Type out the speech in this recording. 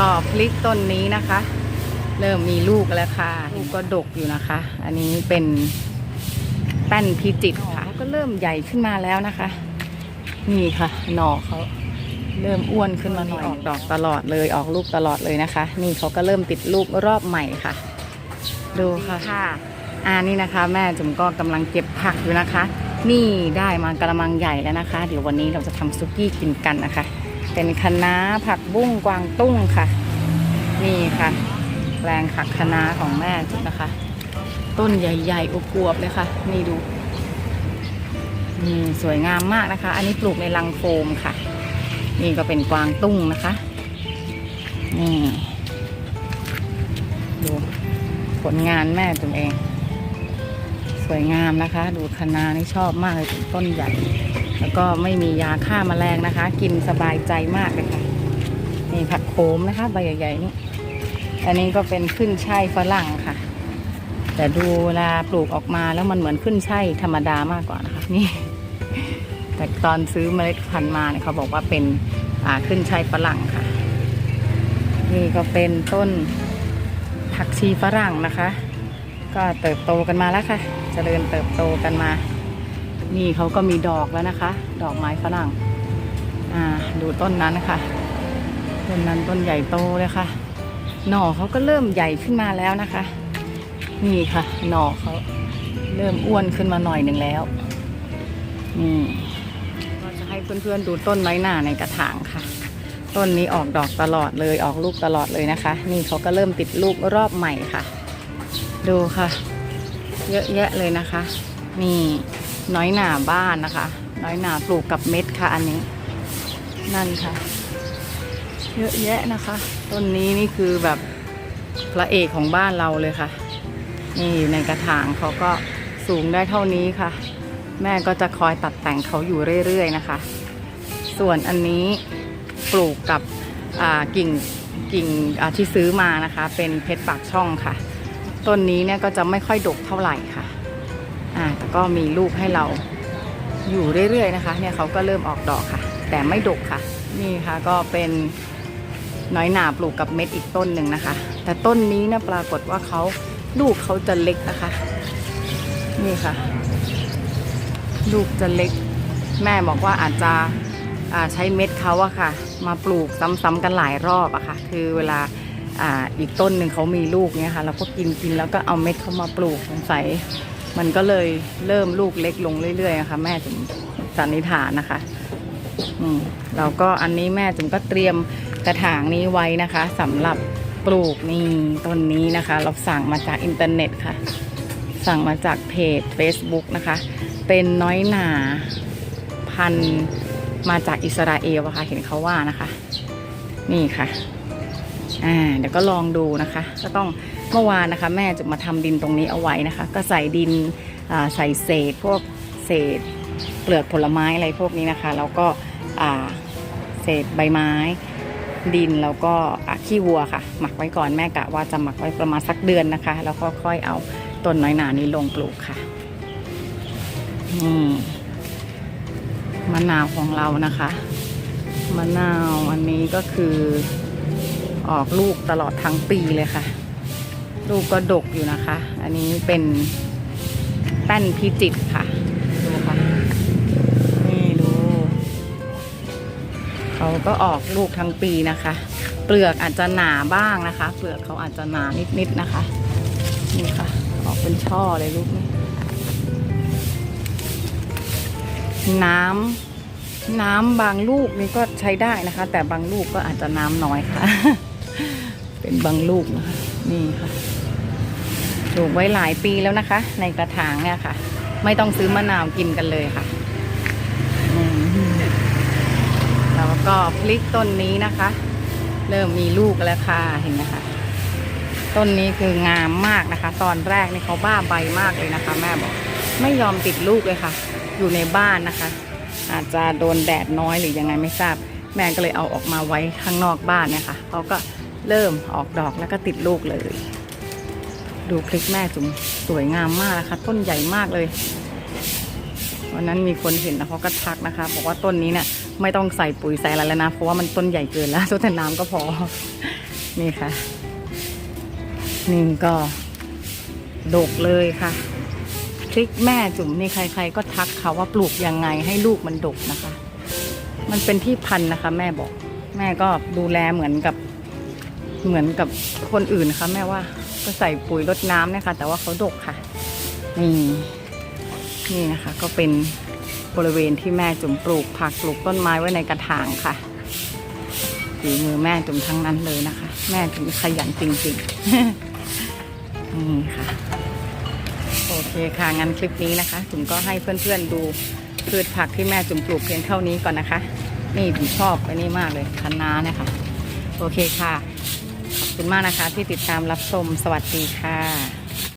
ก็พลิกต้นนี้นะคะ เริ่มมีลูกแล้วค่ะลูกก็ดกอยู่นะคะ อันนี้เป็นแป้นพิจิตรค่ะ ก็เริ่มใหญ่ขึ้นมาแล้วนะคะ นี่ค่ะ หน่อเขาเริ่มอ้วนขึ้นมาหน่อยออกดอกตลอดเลยออกลูกตลอดเลยนะคะ นี่เขาก็เริ่มติดลูกรอบใหม่ค่ะ ดูค่ะค่ะอ่านี่นะคะ แม่จุ๋มก็กำลังเก็บผักอยู่นะคะ นี่ได้มากระมังใหญ่แล้วนะคะ เดี๋ยววันนี้เราจะทำซุกี้กินกันนะคะ เป็นคะน้าผักบุ้งกวางตุ้งค่ะ นี่ค่ะแปลงผักคะน้าของแม่จุ๊บนะคะ ต้นใหญ่ๆอวบๆเลยค่ะ นี่ดูนี่สวยงามมากนะคะ อันนี้ปลูกในลังโฟมค่ะ นี่ก็เป็นกวางตุ้งนะคะนี่ดูผลงานแม่จุ๋มเอง สวยงามนะคะ ดูคะน้านี่ชอบมากเลยต้นใหญ่ แล้วก็ไม่มียาฆ่าแมลงนะคะ กินสบายใจมากเลยค่ะนี่ผักโขมนะคะใบใหญ่ๆนี่อันนี้ก็เป็นขึ้นช่ายฝรั่งค่ะ แต่ดูเวลาปลูกออกมาแล้วมันเหมือนขึ้นช่ายธรรมดามากกว่านะคะนี่ แต่ตอนซื้อเมล็ดพันธุ์มาเนี่ยเขาบอกว่าเป็นอ่าขึ้นช่ายฝรั่งค่ะ นี่ก็เป็นต้นผักชีฝรั่งนะคะ ก็เติบโตกันมาแล้วค่ะจเจริญเติบโตกันมา นี่เขาก็มีดอกแล้วนะคะ ดอกไม้ฝรั่ง อ่า ดูต้นนั้นนะคะต้นนั้นต้นใหญ่โตเลยค่ะ หน่อเขาก็เริ่มใหญ่ขึ้นมาแล้วนะคะ นี่ค่ะ หน่อเขาเริ่มอ้วนขึ้นมาหน่อยหนึ่งแล้ว นี่ก็จะให้เพื่อนๆดูต้นไม้หน้าในกระถางค่ะ ต้นนี้ออกดอกตลอดเลย ออกลูกตลอดเลยนะคะ นี่เขาก็เริ่มติดลูกรอบใหม่ค่ะ ดูค่ะ เยอะแยะเลยนะคะ นี่น้อยหนาบ้านนะคะ น้อยหนาปลูกกับเม็ดค่ะอันนี้ นั่นค่ะ เยอะแยะนะคะ ต้นนี้นี่คือแบบพระเอกของบ้านเราเลยค่ะ นี่อยู่ในกระถางเขาก็สูงได้เท่านี้ค่ะ แม่ก็จะคอยตัดแต่งเขาอยู่เรื่อยๆนะคะ ส่วนอันนี้ปลูกกับอ่ากิ่งกิ่งที่ซื้อมานะคะ เป็นเพชรปากช่องค่ะ ต้นนี้เนี่ยก็จะไม่ค่อยดกเท่าไหร่ค่ะ อ่าแต่ก็มีลูกให้เราอยู่เรื่อยๆนะคะ เนี่ยเขาก็เริ่มออกดอกค่ะ แต่ไม่ดกค่ะ นี่ค่ะก็เป็นน้อยหนาปลูกกับเม็ดอีกต้นหนึ่งนะคะ แต่ต้นนี้เนี่ยปรากฏว่าเขาลูกเขาจะเล็กนะคะ นี่ค่ะ ลูกจะเล็ก แม่บอกว่าอาจจะใช้เม็ดเขาอะค่ะ มาปลูกซ้ำๆกันหลายรอบอะค่ะ คือเวลาออีกต้นหนึ่งเขามีลูกเนี่ยค่ะเราก็กินกินแล้วก็เอาเม็ดเขามาปลูกสงสัย มันก็เลยเริ่มลูกเล็กลงเรื่อยๆนะคะแม่จุ๋มสันนิษฐานนะคะอืมเราก็อันนี้แม่จุ๋มก็เตรียมกระถางนี้ไว้นะคะสำหรับปลูกนี่ต้นนี้นะคะ เราสั่งมาจากอินเทอร์เน็ตค่ะ สั่งมาจากเพจ Facebook นะคะ เป็นน้อยหนาพันมาจากอิสราเอลอะค่ะเห็นเขาว่านะคะ นี่ค่ะ อ่าเดี๋ยวก็ลองดูนะคะ ก็ต้องเมื่อวานนะคะ แม่จะมาทำดินตรงนี้เอาไว้นะคะ ก็ใส่ดินใส่เศษพวกเศษเปลือกผลไม้อะไรพวกนี้นะคะแล้วก็เศษใบไม้ ดินแล้วก็ขี้วัวค่ะ หมักไว้ก่อนแม่กะว่าจะหมักไว้ประมาณสักเดือนนะคะ แล้วก็ค่อยเอาต้นน้อยหนานี้ลงปลูกค่ะนี่มะนาวของเรานะคะมะนาวอันนี้ก็คือ ออกลูกตลอดทั้งปีเลยค่ะ ลูกก็ดกอยู่นะคะ อันนี้เป็นแป้นพิจิตค่ะ ดูค่ะ นี่ดู เขาก็ออกลูกทั้งปีนะคะ เปลือกอาจจะหนาบ้างนะคะ เปลือกเขาอาจจะหนานิดๆนะคะ นี่ค่ะ ออกเป็นช่อเลยลูกนี้น้ำน้ำบางลูกนี่ก็ใช้ได้นะคะ แต่บางลูกก็อาจจะน้ำน้อยค่ะ เป็นบางลูกนะคะนี่ค่ะปลูกไว้หลายปีแล้วนะคะ ในกระถางเนี่ยค่ะ ไม่ต้องซื้อมะนาวกินกันเลยค่ะแล้วก็พลิกต้นนี้นะคะ เริ่มมีลูกแล้วค่ะเห็นไหมคะต้นนี้คืองามมากนะคะ ตอนแรกนี่เขาบ้าใบมากเลยนะคะ แม่บอก ไม่ยอมติดลูกเลยค่ะ อยู่ในบ้านนะคะ อาจจะโดนแดดน้อยหรือยังไงไม่ทราบ แม่ก็เลยเอาออกมาไว้ข้างนอกบ้านเนี่ยค่ะเขาก็ เริ่มออกดอกแล้วก็ติดลูกเลย ดูพริกแม่จุ๋มสวยงามมากนะคะ ต้นใหญ่มากเลยวันนั้นมีคนเห็นแล้วเขาก็ทักนะคะ บอกว่าต้นนี้เนี่ยไม่ต้องใส่ปุ๋ยใส่อะไรแล้วนะ เพราะว่ามันต้นใหญ่เกินแล้วแต่น้ำก็พอ นี่ค่ะ นี่ก็ดกเลยค่ะพริกแม่จุ๋มนี่ใคร ๆ ก็ทักค่ะว่าปลูกยังไงให้ลูกมันดกนะคะ มันเป็นที่พันนะคะ แม่บอก แม่ก็ดูแลเหมือนกับ เหมือนกับคนอื่นนะคะแม่ว่าก็ใส่ปุ๋ยรดน้ำนะคะ แต่ว่าเขาดกค่ะ นี่นี่นะคะ ก็เป็นบริเวณที่แม่จุ๋มปลูกผักปลูกต้นไม้ไว้ในกระถางค่ะฝีมือแม่จุ๋มทั้งนั้นเลยนะคะ แม่จุ๋มขยันจริงๆนี่ค่ะ โอเคค่ะงั้นคลิปนี้นะคะ จุ๋มก็ให้เพื่อนๆดูพืชผักที่แม่จุ๋มปลูกเพียงเท่านี้ก่อนนะคะ นี่ผมชอบไปนี่มากเลยคะน้าเนี่ยค่ะโอเคค่ะ คุณมากนะคะที่ติดตามรับชมสวัสดีค่ะ